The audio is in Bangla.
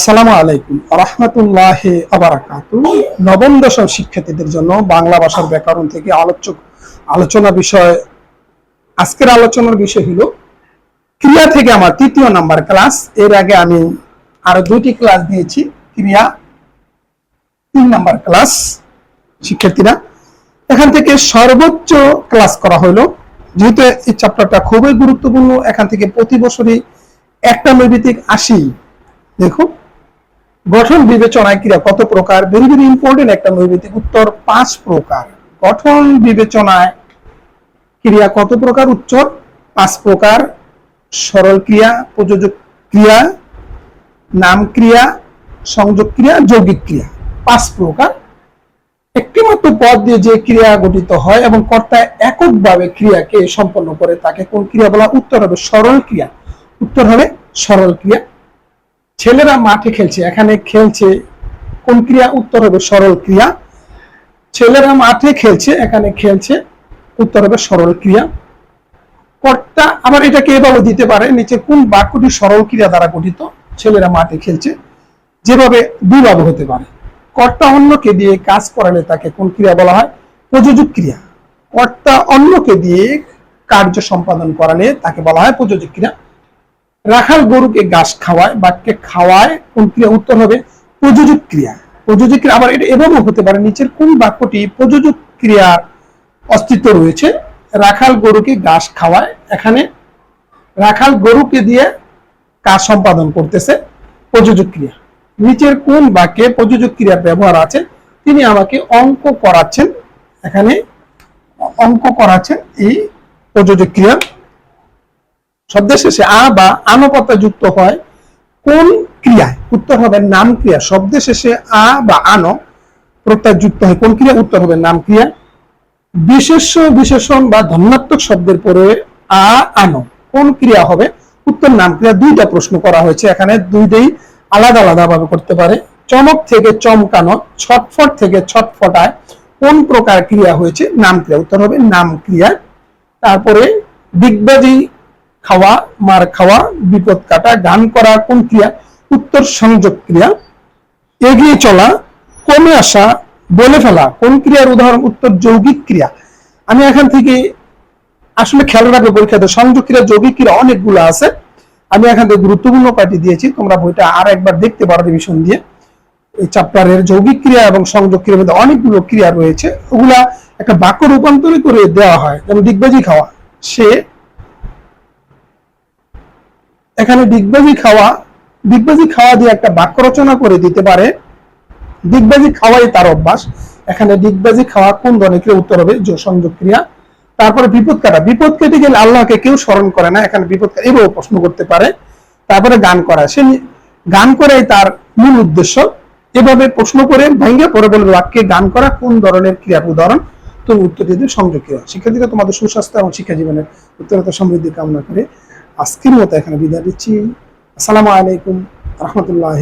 আসসালামু আলাইকুম রহমতুল্লাহ আবারাকাতু নবম, দশম শিক্ষার্থীদের জন্য বাংলা ভাষার ব্যাকরণ থেকে আলোচক আলোচনা বিষয় আজকের আলোচনার বিষয় হলো ক্রিয়া থেকে আমার তৃতীয় নাম্বার ক্লাস। এর আগে আমি আরও দুইটি ক্লাস দিয়েছি। ক্রিয়া তিন নাম্বার ক্লাস, শিক্ষার্থীরা। এখান থেকে সর্বোচ্চ ক্লাস করা হলো। যেহেতু এই চ্যাপ্টারটা খুবই গুরুত্বপূর্ণ, এখান থেকে প্রতি বছরই একটা নৈবিতিক আসি দেখো গঠন বিবেচনায় ক্রিয়া কত প্রকার? ভেরি ভেরি ইম্পর্টেন্ট একটা নৈবিতিক উত্তর, পাঁচ প্রকার। গঠন বিবেচনায় ক্রিয়া কত প্রকার উত্তর? পাঁচ প্রকার। সরল ক্রিয়া, প্রযোজক ক্রিয়া, নাম ক্রিয়া, সংযোগ ক্রিয়া, যৌগিক ক্রিয়া। পাঁচ প্রকার। একটি মাত্র পদ দিয়ে যে ক্রিয়া গঠিত হয় এবং কর্তা এককভাবে ক্রিয়াকে সম্পন্ন করে, তাকে কোন ক্রিয়া বলা উত্তর হবে সরল ক্রিয়া। উত্তর হবে সরল ক্রিয়া। ছেলেরা মাঠে খেলছে, এখানে খেলছে, কোন ক্রিয়া উত্তর হবে? সরল ক্রিয়া। ছেলেরা মাঠে খেলছে, এখানে খেলছে, উত্তর হবে সরল ক্রিয়া। কর্তা, আবার এটাকে এভাবে দিতে পারে, নিচে কোন বাক্যটি সরল ক্রিয়া দ্বারা গঠিত? ছেলেরা মাঠে খেলছে, যেভাবে দুইভাবে হতে পারে। কর্তা অন্যকে দিয়ে কাজ করালে তাকে কোন ক্রিয়া বলা হয়? প্রযোজক ক্রিয়া। কর্তা অন্যকে দিয়ে কার্য সম্পাদন করালে তাকে বলা হয় প্রযোজক ক্রিয়া। রাখাল গরুকে ঘাস খাওয়ায় বাক্যে খাওয়ায় কোন ক্রিয়া উত্তর হবে প্রযোজক ক্রিয়া। প্রযোজক ক্রিয়া, আবার এটা এভাবেও হতে পারে, নিচের কোন বাক্যটি প্রযোজক ক্রিয়ার অস্তিত্ব রয়েছে? রাখাল গরুকে ঘাস খাওয়ায়, এখানে রাখাল গরুকে দিয়ে কাজ সম্পাদন করতেছে প্রযোজক ক্রিয়া। নিচের কোন বাক্যে প্রযোজক ক্রিয়ার ব্যবহার আছে? তিনি আমাকে অঙ্ক করাচ্ছেন, এখানে অঙ্ক করাচ্ছেন এই প্রযোজক ক্রিয়া শব্দের শেষে আ বা আনপতা যুক্ত হয় কোন ক্রিয়ায়? উত্তর হবে নাম ক্রিয়া। শব্দের শেষে আ বা আন প্রত্যয় যুক্ত হয়। কোন ক্রিয়া? উত্তর হবে নাম ক্রিয়া। বিশেষ বিশেষণ বা ধন্যাত্মক শব্দের পরে আ, আন কোন ক্রিয়া হবে? উত্তর নাম ক্রিয়া। দুইটা প্রশ্ন করা হয়েছে এখানে। দুইটাই আলাদা আলাদা ভাবে করতে পারে। চমক থেকে চমকানো, ছটফট থেকে ছটফটায় কোন প্রকার ক্রিয়া হয়েছে? নাম ক্রিয়া। উত্তর হবে নাম ক্রিয়া। তারপরে দিগবাজি খাওয়া, মার খাওয়া, বিপদ কাটা, গান করা কোন ক্রিয়া উত্তর সংযোগ ক্রিয়া, এগিয়ে চলা, কমে আসা, বলে ফেলা, কোন ক্রিয়ার উদাহরণ, উত্তর যৌগিক ক্রিয়া। আমি এখান থেকে আসলে খেয়াল রাখব পরীক্ষাতে, সংযোগ ক্রিয়া, যৌগিক ক্রিয়া অনেকগুলো আছে। আমি এখান থেকে গুরুত্বপূর্ণ কয়টি দিয়েছি, তোমরা বইটা আর একবার দেখতে পারো রিভিশন দিয়ে। এই চ্যাপ্টারের যৌগিক ক্রিয়া এবং সংযোগ ক্রিয়ার মধ্যে অনেকগুলো ক্রিয়া রয়েছে। ওগুলা একটা বাক্য রূপান্তরিত করে দেওয়া হয়। যেমন ডিগবাজি খাওয়া। সে এখানে ডিগবাজি খাওয়া ডিগবাজি খাওয়া দিয়ে একটা বাক্য রচনা করে দিতে পারে। ডিগবাজি খাওয়াই তার অভ্যাস। এখানে ডিগবাজি খাওয়া কোন ধরনের উত্তর হবে? যে সংযোগ ক্রিয়া। তারপরে বিপদ কাটা। বিপদ কেটে গেলে আল্লাহকে কেউ স্মরণ করে না। এখানে বিপদ এভাবে প্রশ্ন করতে পারে। তারপরে গান করা। সে গান করাই তার মূল উদ্দেশ্য। এভাবে প্রশ্ন করে ভেঙে পরে বলবে বাক্যে গান করা কোন ধরনের ক্রিয়া উদাহরণ? তুমি উত্তর দিতে সংযোগ ক্রিয়া। শিক্ষার্থীরা, তোমাদের সুস্বাস্থ্য এবং শিক্ষা জীবনের উত্তরতা সমৃদ্ধি কামনা করে। আজকের মতো এখানে বিদায় দিচ্ছি আসসালামু আলাইকুম রহমতুল্লাহ